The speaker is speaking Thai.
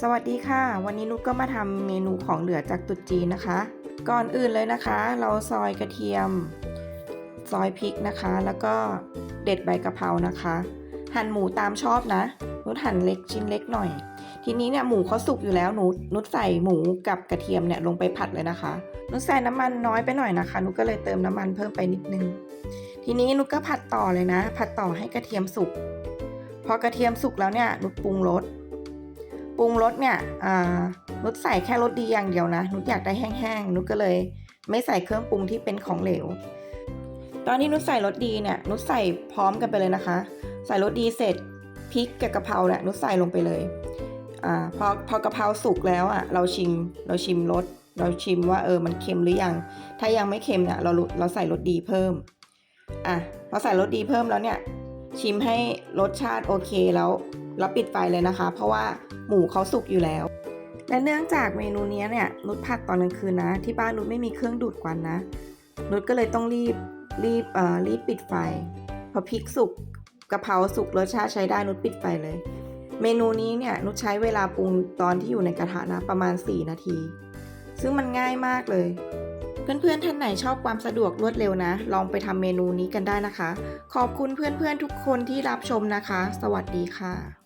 สวัสดีค่ะ วันนี้นุชก็มาทำเมนูของเหลือจากตรุษจีนนะคะ ก่อนอื่นเลยนะคะ เราซอยกระเทียม ซอยพริกนะคะ แล้วก็เด็ดใบกะเพรานะคะ หั่นหมูตามชอบนะ นุชหั่นเล็กชิ้นเล็กหน่อย ทีนี้เนี่ยหมูเขาสุกอยู่แล้วนุชนุชใส่หมูกับกระเทียมเนี่ยลงไปผัดเลยนะคะ นุชใส่น้ำมันน้อยไปหน่อยนะคะ นุชก็เลยเติมน้ำมันเพิ่มไปนิดนึง ทีนี้นุชก็ผัดต่อเลยนะ ผัดต่อให้กระเทียมสุก พอกระเทียมสุกแล้วเนี่ยนุชปรุงรส รุงรสเนี่ยนุชใส่แค่รสดีอย่างเดียวนะนุชอยากได้แห้งๆนุชก็เลย ไม่ใส่เครื่องปรุงที่เป็นของเหลว ตอนที่นุชใส่รสดีเนี่ยนุชใส่พร้อมกันไปเลยนะคะ ใส่รสดีเสร็จพริกกับกะเพราเนี่ยนุชใส่ลงไปเลยอ่าพอพอกะเพราสุกแล้วอะเราชิมเราชิมรสเราชิมว่าเออมันเค็มหรือยัง ถ้ายังไม่เค็มเนี่ยเราเราใส่รสดีเพิ่มอะพอใส่รสดีเพิ่มแล้วเนี่ย ชิมให้รสชาติโอเคแล้วแล้วปิดไฟเลยนะคะ เพราะว่าหมูเขาสุกอยู่แล้ว และเนื่องจากเมนูนี้เนี่ยนุชผัดตอนกลางคืนนะ ที่บ้านนุชไม่มีเครื่องดูดควันนะ นุชก็เลยต้องรีบรีบเอ่อรีบปิดไฟพอพริกสุกกะเพราสุกรสชาติใช้ได้นุชปิดไฟเลย เมนูนี้เนี่ยนุชใช้เวลาปรุงตอนที่อยู่ในกระทะนะประมาณ 4 นาที ซึ่งมันง่ายมากเลย เพื่อนๆท่านไหนชอบความสะดวกรวดเร็วนะ ลองไปทำเมนูนี้กันได้นะคะ ขอบคุณเพื่อนๆทุกคนที่รับชมนะคะ สวัสดีค่ะ